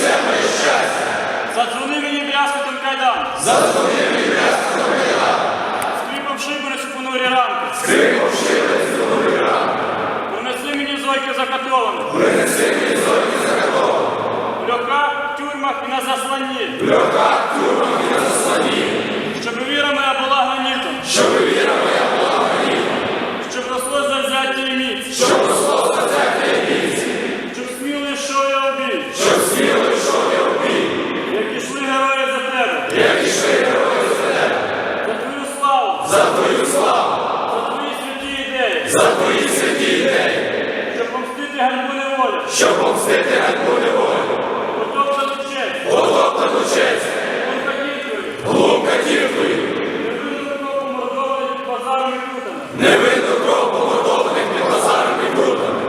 все моє щастя, Задзвони мені брязкотом кайдан. задзвони мені брязкотом кайдан, Скріпом шибеницю понурі ранки. скрипом шибець до новий ранок, Принеси мені зойки закатовані. принеси мені зорки закатовані, В льохах, тюрмах і на засланні. в льохах, тюрмах і на заслоні, За твої святі ідеї, Щоб помстити ганьбу неволі. щоб помстити ганьбу неволі, Потоптану честь. потоптану честь, Конкатівкою. глум катівкою, Невинну кров помордованих під базарами крутами. невинну кров помордованих під базарами крутами,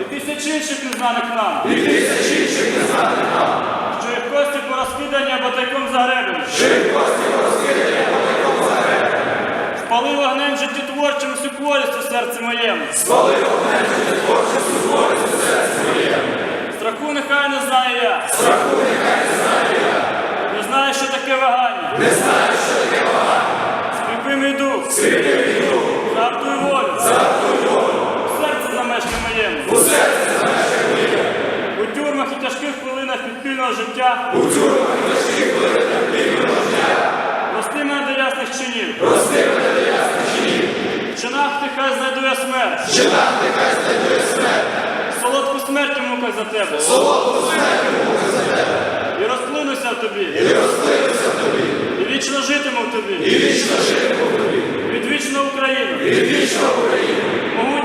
І тисяч інших інших незнаних нам, Що їх кості порозкидані або тайком загребені. що їх кості по загребі, Спали вогнем життєтворчим всю хворість у серці моєму. спали огнем творчістю творцю в серці моєму, Страху нехай не знаю я. страху нехай не знаю я, Не знаю, що таке вагання. не знаю, що таке багато, Скріпи мій дух. скріпи війну, Жартуй волю. завтра волю, У серці замешка моєму. у серці замешкає моє, У тюрмах і тяжких хвилинах підпільного життя. у тюрмах і важких хвилинах чинах ти хай знайду я смерть. Жива, нехай знайдує смерть, Солодку смерть мука за тебе. солодку смерть мука за тебе, І розплинуся в тобі. і розплинуся в тобі, І вічно житиму в тобі. і вічно житиму в тобі, Відвічна Україна. і вічно Україну, Могутня